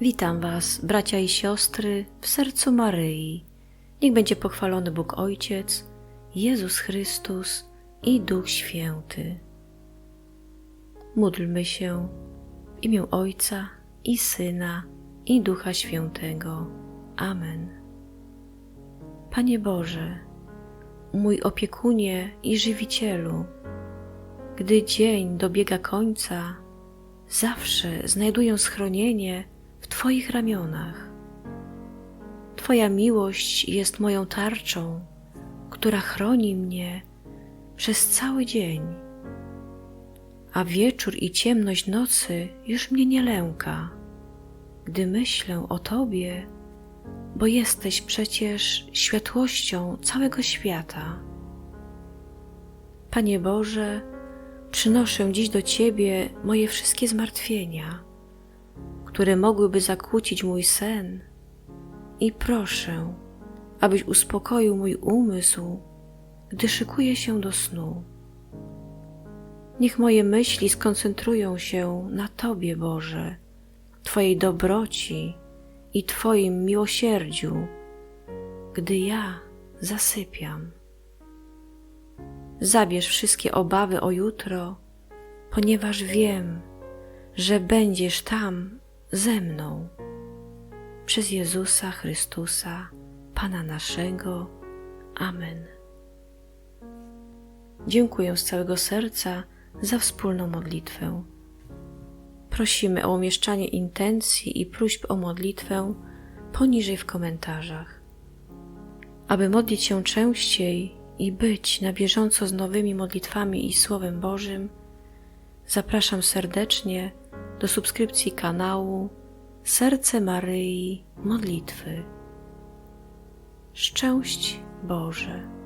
Witam Was, bracia i siostry, w sercu Maryi. Niech będzie pochwalony Bóg Ojciec, Jezus Chrystus i Duch Święty. Módlmy się w imię Ojca i Syna i Ducha Świętego. Amen. Panie Boże, mój opiekunie i żywicielu, gdy dzień dobiega końca, zawsze znajduję schronienie w Twoich ramionach. Twoja miłość jest moją tarczą, która chroni mnie przez cały dzień, a wieczór i ciemność nocy już mnie nie lęka, gdy myślę o Tobie, bo jesteś przecież światłością całego świata. Panie Boże, przynoszę dziś do Ciebie moje wszystkie zmartwienia, które mogłyby zakłócić mój sen, i proszę, abyś uspokoił mój umysł, gdy szykuję się do snu. Niech moje myśli skoncentrują się na Tobie, Boże, Twojej dobroci i Twoim miłosierdziu, gdy ja zasypiam. Zabierz wszystkie obawy o jutro, ponieważ wiem, że będziesz tam ze mną. Przez Jezusa Chrystusa, Pana naszego. Amen. Dziękuję z całego serca za wspólną modlitwę. Prosimy o umieszczanie intencji i próśb o modlitwę poniżej w komentarzach. Aby modlić się częściej i być na bieżąco z nowymi modlitwami i Słowem Bożym, zapraszam serdecznie do subskrypcji kanału Serce Maryi Modlitwy. Szczęść Boże.